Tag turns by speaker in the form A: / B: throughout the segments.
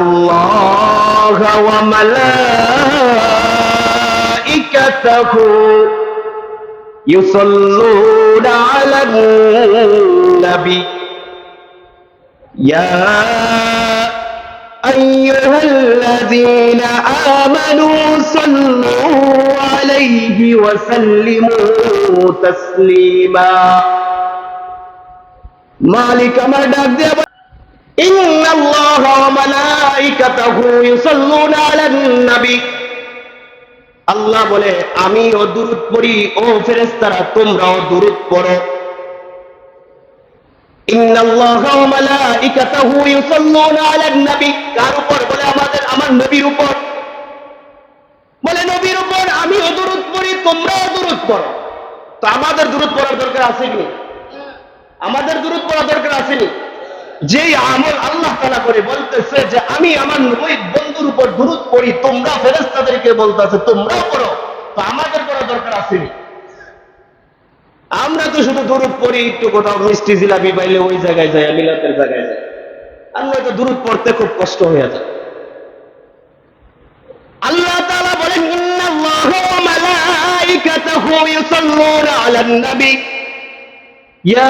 A: الله وملائكته يصلون على النبي يا أيها الذين آمنوا صلوا عليه وسلموا تسليما মালিক আমার ডাক দিয়ে বলে, إن الله وملائكته يصلون على النبي আল্লাহ বলে আমিও দুরুদ পড়ি ও ফেরেশতারা তোমরাও দুরুদ পড়ো إن الله وملائكته يصلون على النبي কার উপর বলে আমাদের আমার নবীর উপর বলে নবীর উপর আমিও দুরুদ পড়ি তোমরাও দুরুদ পড়ো তো আমাদের দুরুদ পড়ার দরকার আছে কি আমাদের দূরত পড়া দরকার আসেনি যেই আমল আল্লাহ তালা করে বলতেছে যে আমি আমার ওই বন্ধুর উপর দূরত পড়ি, তোমরা ফেরেস্তাদেরকে বলতেছে, তোমরাও করো তো আমাদের করা দরকার আসেনি। আমরা তো শুধু দূরত পড়ি, একটু কোথাও মিষ্টি জিলাপি পাইলে ওই জায়গায় যাই মিলাতের জায়গায় যাই আর নয়তো দূরত পড়তে খুব কষ্ট হয়ে যায়। আল্লাহ তাআলা বলেন, ইন্নাল্লাহা ওয়া ইউসাল্লুনা আলান নবী ইয়া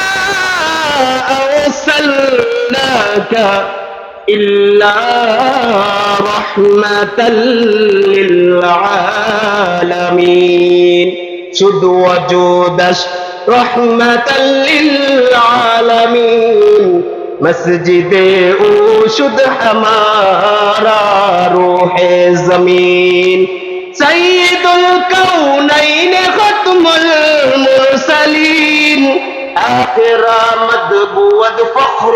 A: أرسلناك إلا رحمة للعالمين. শুধু وجودش رحمة للعالمين. مسجد أوشد ہمارا روح زمین. سید الكونین ختم المرسلین آخر مدبود فخر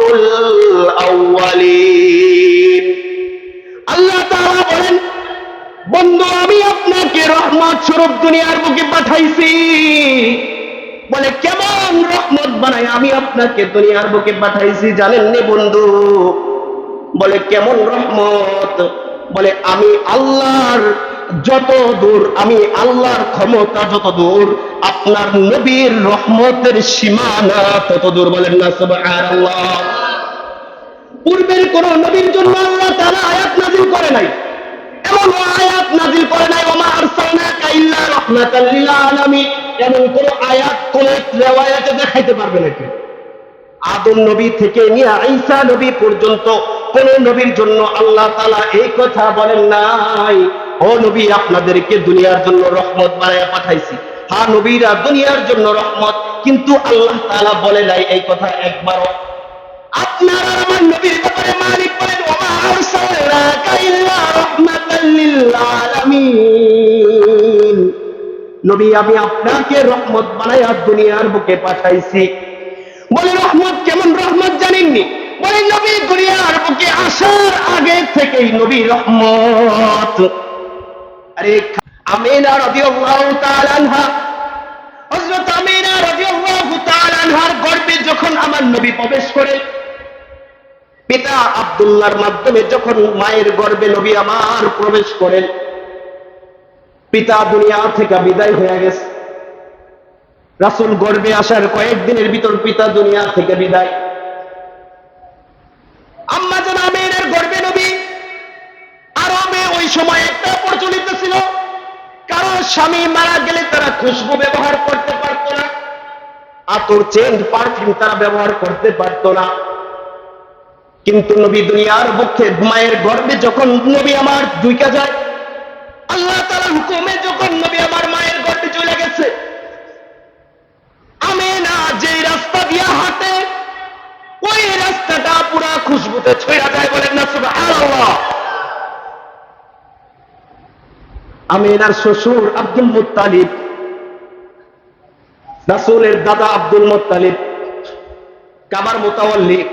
A: الأولين আল্লাহ তাআলা বলেন বন্ধু আমি আপনাকে রহমত স্বরূপ দুনিয়ার বুকে পাঠাইছি বলে কেমন রহমত বানাই আমি আপনাকে দুনিয়ার বুকে পাঠাইছি জানেন নি বন্ধু বলে কেমন রহমত বলে আমি আল্লাহর যত দূর আমি আল্লাহর ক্ষমতা যত দূর আপনার নবীর রহমতের সীমানা তত দূর বলেন না পূর্বের কোন নবীর জন্য আল্লাহ তাআলা আয়াত নাযিল করে নাই। এমন আয়াত নাযিল করে নাই এমন কোন আয়াত, কোন রিওয়ায়াতে দেখাইতে পারবে নাকি আদম নবী থেকে নিয়ে ঈসা নবী পর্যন্ত কোন নবীর জন্য আল্লাহ তাআলা এই কথা বলেন নাই। ও নবী, আপনাদেরকে দুনিয়ার জন্য রহমত বানায়া পাঠাইছি। হ্যাঁ নবীরা, দুনিয়ার জন্য রহমত, কিন্তু আল্লাহ তাআলা বলে নাই এই কথা একবারও। আপনার আমার নবীর ব্যাপারে মালিক লিল আলামিন। নবী, আমি আপনাকে রহমত বানায়া দুনিয়ার বুকে পাঠাইছি। বলে, রহমত কেমন রহমত জানেননি? বলে, নবী, দুনিয়ার বুকে আসার আগে থেকেই নবী রহমত। আরে আমিনা রাদিয়াল্লাহু তাআলা হযরত আমিনা রাদিয়াল্লাহু তাআলা গর্ভে যখন আমার নবী প্রবেশ করে, পিতা আব্দুল্লাহর মাধ্যমে যখন মায়ের গর্ভে নবী আমার প্রবেশ করেন, পিতা দুনিয়া থেকে বিদায় হয়ে গেছে। রাসুল গর্বে আসার কয়েকদিনের ভিতর পিতা দুনিয়া থেকে বিদায়। আম্মা জান গর্বে নবী ওই সময় একটা প্রচলিত ছিল। কারও স্বামী মারা গেলে তারা খুশবু ব্যবহার করতে পারতো না। আতর চেঞ্জ পারফিউম তারা ব্যবহার করতে পারতো না। কিন্তু নবী দুনিয়ার বুকে মায়ের গর্বে যখন নবী আমার দুইকা যায়, আল্লাহ তাআলার হুকুমে যখন নবী আমার মায়ের গর্বে চলে গেছে আমি না যে রাস্তা দিয়া হাঁটে, ওই রাস্তাটা পুরা খুশবুতে ছড়া যায় বলেন না সুবহানাল্লাহ আমিনার শ্বশুর আব্দুল মুত্তালিব, রাসূলের দাদা আব্দুল মুত্তালিব, কাবার মোতাওয়াল্লি।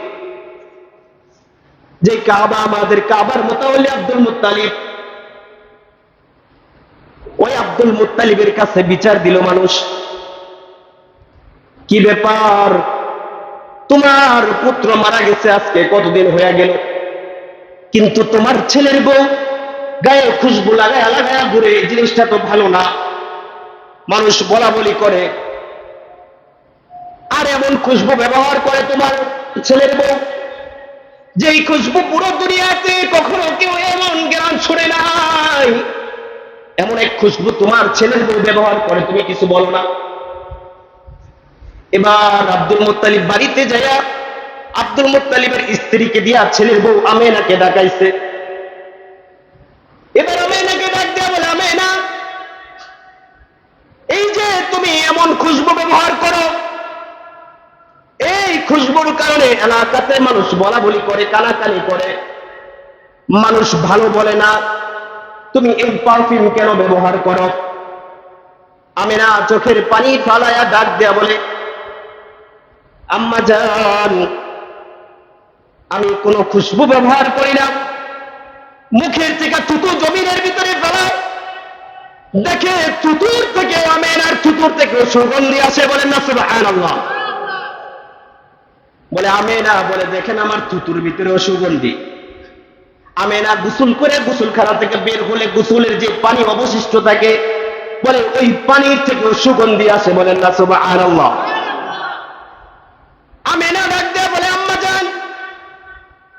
A: যে কাবা আমাদের কাবার মোতাবলি আব্দুল মুত্তালিব। ওই আব্দুল মুত্তালিবের কাছে বিচার দিল মানুষ। কি ব্যাপার? তোমার পুত্র মারা গেছে আজকে, কতদিন হয়ে গেল? কিন্তু তোমার ছেলের বউ গায়ে খুশবু লাগায় লাগায় ঘুরে এই জিনিসটা তো ভালো না। মানুষ বলা বলি করে, আর এমন খুশবু ব্যবহার করে তোমার ছেলের বউ, যেই খুশবু পুরো দুনিয়াতে কখনো কেউ এমন জ্ঞান ছড়ে নাই। এমন এক খুশবু তোমার ছেলের বউ ব্যবহার করে, তুমি কিছু বলো না? এবার আব্দুল মুত্তালিব বাড়িতে যাইয়া, আব্দুল মুত্তালিবের স্ত্রীকে দিয়া ছেলের বউ আমেনাকে ডাকাইছে এবার আমেনাকে ডাক দেয়া বলে আমেনা এই যে তুমি এমন খুশবু ব্যবহার করো এই খুশবুর কারণে এলাকাতে মানুষ বলা বলি করে, কানাকানি করে। মানুষ ভালো বলে না। তুমি এই পারফিউম কেন ব্যবহার করো? আমেনা চোখের পানি ফালায়া ডাক দেয়া বলে, আম্মা জান, আমি কোনো খুশবু ব্যবহার করি না। মুখের থেকে থুতু জমিনের ভিতরে ফেলায় দেখে থুতুর থেকে আমেনার থুতুর থেকে সুগন্ধি আসে বলেন না, সুবহানাল্লাহ। বলে, আমেনা, বলে, দেখেন আমার থুতুর ভিতরেও সুগন্ধি আমেনা গোসল করে গোসলখানা থেকে বের হলে গোসলের যে পানি অবশিষ্ট থাকে, বলে, ওই পানির থেকে সুগন্ধি আসে বলেন না, সুবহানাল্লাহ। আমেনা ডাক দেয়া বলে, আম্মা যান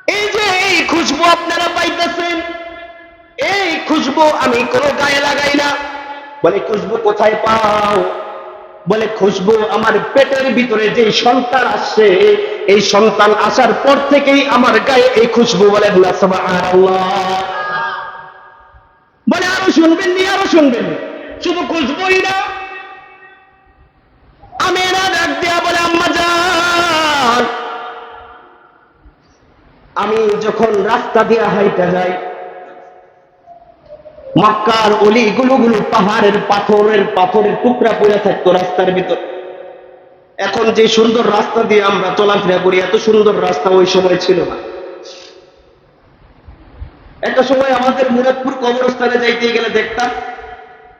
A: এই যে এই খুশবু আপনারা পাইতেছেন, এই খুশবু আমি কোনো গায়ে লাগাই না। বলে, খুশবু কোথায় পাও? বলে খুশবু, আমার পেটের ভিতরে যে সন্তান আসছে, এই সন্তান আসার পর থেকেই আমার গায়ে এই খুশবু বলে বলে আরও শুনবেন নি, আরও শুনবেন নি। শুধু খুশবুই না আমেরা ডাক দেয়া বলে, আম্মা যান আমি যখন রাস্তা দিয়ে হাইটা যাই মক্কার অলি গুলো গুলো পাহাড়ের পাথরের পাথরের টুকরা পড়ে থাকতো রাস্তার ভিতর। এখন যে সুন্দর রাস্তা দিয়ে আমরা চলাফেরা করি, এত সুন্দর রাস্তা ওই সময় ছিল না। একটা সময় আমাদের মুরাদপুর কবরস্থানে যাইতে গেলে দেখতাম,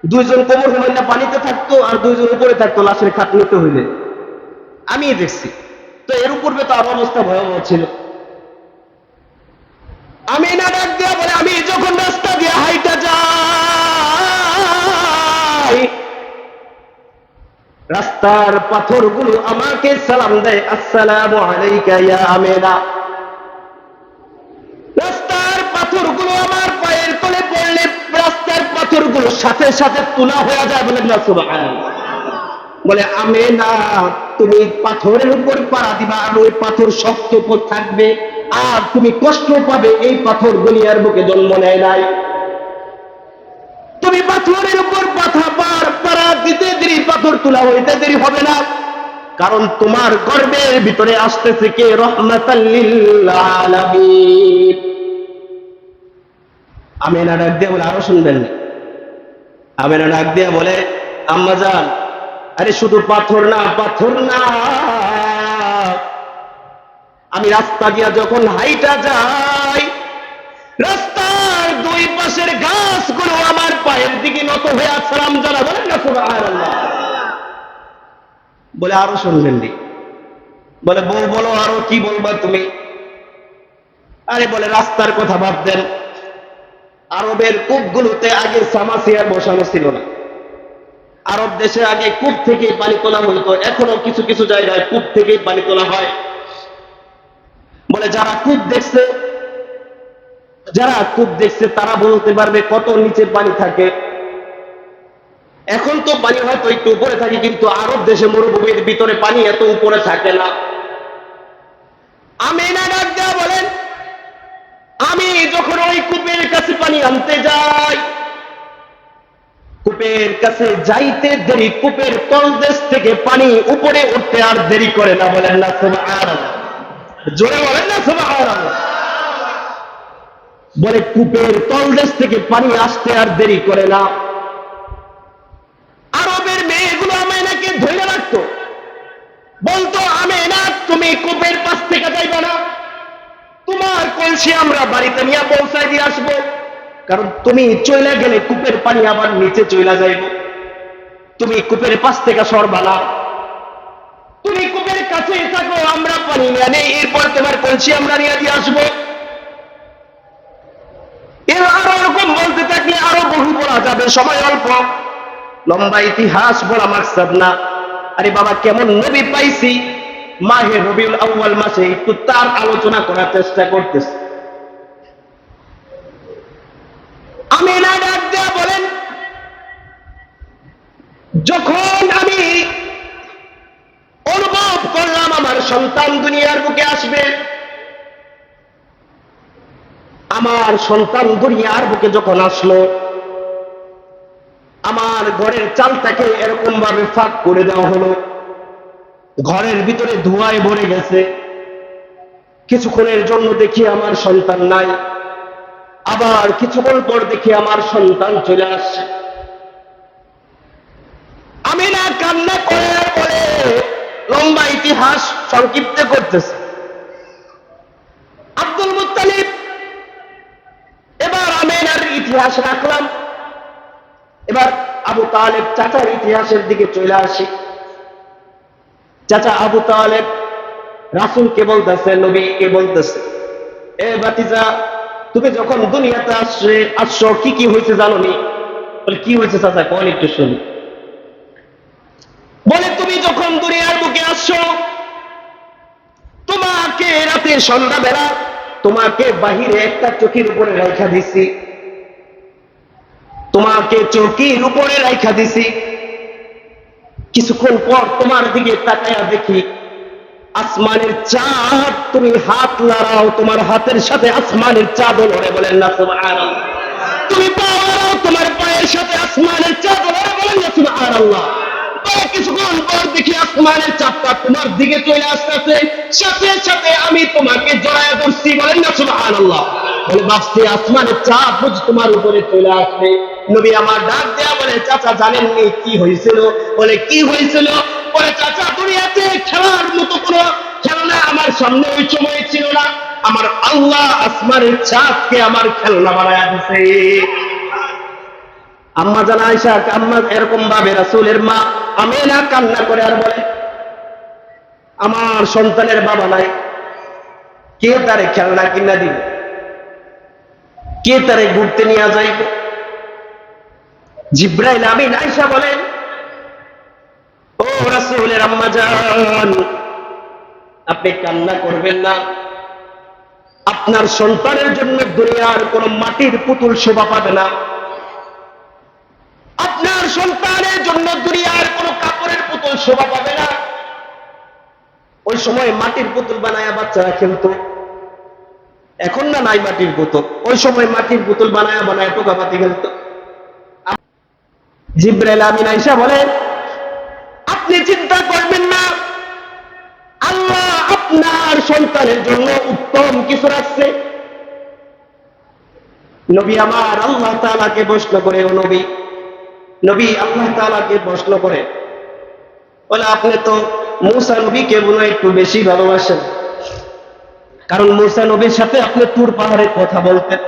A: দুইজন কোমর হইলে পানিতে থাকতো আর দুইজন উপরে থাকতো, লাশের খাটনিতে হইলে। আমি দেখছি। তো এর উপর তো আরও অবস্থা ভয়াবহ ছিল। আমি না ডাক দিয়া বলে, আমি যখন রাস্তা দিয়ে হাইটা যাই, রাস্তার পাথরগুলো আমাকে সালাম দেয়, আসসালামু আলাইকা ইয়া আমেনা। রাস্তার পাথরগুলো আমার পায়ের তলে পড়লে রাস্তার পাথরগুলো সাথে সাথে তোলা হয়ে যায় বলে না বলে আমে না তুমি পাথরের উপর পাড়া দিবা, আর ওই পাথর শক্ত উপর থাকবে। আর তুমি কষ্ট পাবে, এই পাথর দুনিয়ার বুকে জন্ম নেয় নাই। তুমি পাথরের উপর পাথা পার পাড়া দিতে দেরি, পাথর তোলা হইতে দেরি হবে না। কারণ তোমার গর্বের ভিতরে আসতেছে কে? রহমাতাল্লিল আলামিন আমেনা ডাক দিয়ে বলে, আরও শুনবেন না। আমেনা ডাক দিয়ে বলে, আম্মা যান আরে শুধু পাথর না পাথর না। আমি রাস্তা দিয়া যখন হাইটা যাই, রাস্তার দুই পাশের গাছগুলো আমার পায়ের দিকে নত হয়ে আসলাম যারা বলেন না, সুবহানাল্লাহ। বলে, আরও শুনবেন নি। বলে বউ বলো, আরও কি বলবা তুমি? আরে, বলে, রাস্তার কথা দেন। আরবের কূপগুলোতে আগে সামাসিয়ার বসানো ছিল না। আরব দেশে আগে কূপ থেকে পানি তোলা হইতো। এখনও কিছু কিছু জায়গায় কূপ থেকেই পানি তোলা হয়। বলে, যারা কূপ দেখছে, যারা কূপ দেখছে, তারা বলতে পারবে কত নিচে পানি থাকে। এখন তো পানি হয়তো একটু উপরে থাকে, কিন্তু আরব দেশে মরুভূমির ভিতরে পানি এত উপরে থাকে না। আমি না ডাক দেওয়া বলেন, আমি যখন ওই কূপের কাছে পানি আনতে যাই, কূপের কাছে যাইতে দেরি, কূপের তলদেশ থেকে পানি উপরে উঠতে আর দেরি করে না বলেন না, সুবহানাল্লাহ। জোরে বলেন না বলে, কূপের তলদেশ থেকে পানি আসতে আর দেরি করে না। আরবের মেয়েগুলো আমেনাকে ধরে রাখতো। বলতো আমেনা তুমি কূপের পাশ থেকে যাইবা না। তোমার কলসি আমরা বাড়িতে নিয়ে পৌঁছায় দিয়ে আসব। কারণ তুমি চলে গেলে কূপের পানি আবার নিচে চলে যাইব। তুমি কূপের পাশ থেকে সরবা না। তুমি কাছে থাকো, আমরা পানি নিয়ে নেই। এরপর তোমার কলসি আমরা নিয়ে দিয়ে আসব। এর আরও এরকম বলতে থাকলে আরও বহু বলা যাবে, সময় অল্প। লম্বা ইতিহাস বলা মাকসাদ না। আরে বাবা, কেমন নবী পাইছি? মাহে রবিউল আউ্বাল মাসে একটু তার আলোচনা করার চেষ্টা করতেছি আমি না ডাক দেয়া বলেন যখন আমি অনুভব করলাম আমার সন্তান দুনিয়ার বুকে আসবে আমার সন্তান দুনিয়ার বুকে যখন আসলো, আমার ঘরের চালটাকে এরকম ভাবে ফাঁক করে দেওয়া হলো। ঘরের ভিতরে ধোঁয়ায় ভরে গেছে। কিছুক্ষণের জন্য দেখি আমার সন্তান নাই। আবার কিছুক্ষণ পর দেখি আমার সন্তান চলে আসছে। আমি না কান্না করে লম্বা ইতিহাস সংক্ষিপ্ত করতেছে আব্দুল মুত্তালিব এবার আমেনার ইতিহাস রাখলাম। এবার আবু তালেব চাচার ইতিহাসের দিকে চলে আসি। চাচা আবু তালেব রাসুলকে বলতেছে, নবীকে বলতেছে, এ বাতিজা তুমি যখন দুনিয়াতে আসছে আসছো, কি কি হয়েছে জানো নি? কি হয়েছে চাচা, কোন একটু শুনি। বলে, তুমি যখন দুনিয়ার বুকে আসছো, তোমাকে রাতের সন্ধ্যাবেলা তোমাকে বাহিরে একটা চোখের উপরে রেখা দিছি। তোমাকে চৌকির উপরে রাইখা দিছি। কিছুক্ষণ পর তোমার দিকে তাকায়া দেখি, আসমানের চাঁদ, তুমি হাত লড়াও তোমার হাতের সাথে আসমানের চাঁদ লড়ে বলেন না, সুবহানাল্লাহ। তুমি তোমার পায়ের সাথে আসমানের চাঁদ লড়ে বলেন না, সুবহানাল্লাহ। পরে কিছুক্ষণ পর দেখি আসমানের চাঁদটা তোমার দিকে চলে আসতেছে। সাথে সাথে আমি তোমাকে জড়ায় ধরছি বলেন না, সুবহানাল্লাহ। বলে বাঁচতে আসমানের চাঁদ বুঝ তোমার উপরে চলে আসবে। নবী আমার ডাক দেয়া বলে, চাচা জানেননি কি হয়েছিল? বলে, কি হয়েছিল? বলে, চাচা, দুনিয়াতে খেলার মতো কোন খেলনা আমার সামনে ওই সময় ছিল না। আমার আল্লাহ আসমানের চাঁদকে আমার খেলনা বানায় দিছে। আম্মা জানা আয়সা আম্মা এরকম ভাবে রাসূলের মা আমেনা কান্না করে আর বলে, আমার সন্তানের বাবা নাই। কে তারে খেলনা কিনা দিবে? কে তারে ঘুরতে নিয়ে যাইব? জিব্রাইল আমিন আয়সা বলেন, ও রাসূলের আম্মা জান আপনি কান্না করবেন না। আপনার সন্তানের জন্য দুনিয়ার কোন মাটির পুতুল শোভা পাবে না। আপনার সন্তানের জন্য দুনিয়ার কোন কাপড়ের পুতুল শোভা পাবে না। ওই সময় মাটির পুতুল বানায়া বাচ্চারা খেলতো। এখন না নাই মাটির পুতুল। ওই সময় মাটির পুতুল বানায়া বানায়া টোকাপাতি খেলতো। জিব্রাইল আমিন আইসা বলে, আপনি চিন্তা করবেন না। আল্লাহ আপনার সন্তানের জন্য উত্তম কিছু রাখছে। নবী আমার আল্লাহ তাআলাকে প্রশ্ন করে, ও নবী নবী আল্লাহ তাআলাকে প্রশ্ন করে, বলে, আপনি তো মুসা নবীকে মনে একটু বেশি ভালোবাসেন। কারণ মুসা নবীর সাথে আপনি তুর পাহাড়ে কথা বলতেন।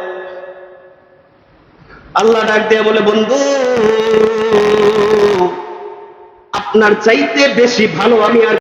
A: আল্লাহ ডাক দিয়ে বলে বন্ধু আপনার চাইতে বেশি ভালো আমি আর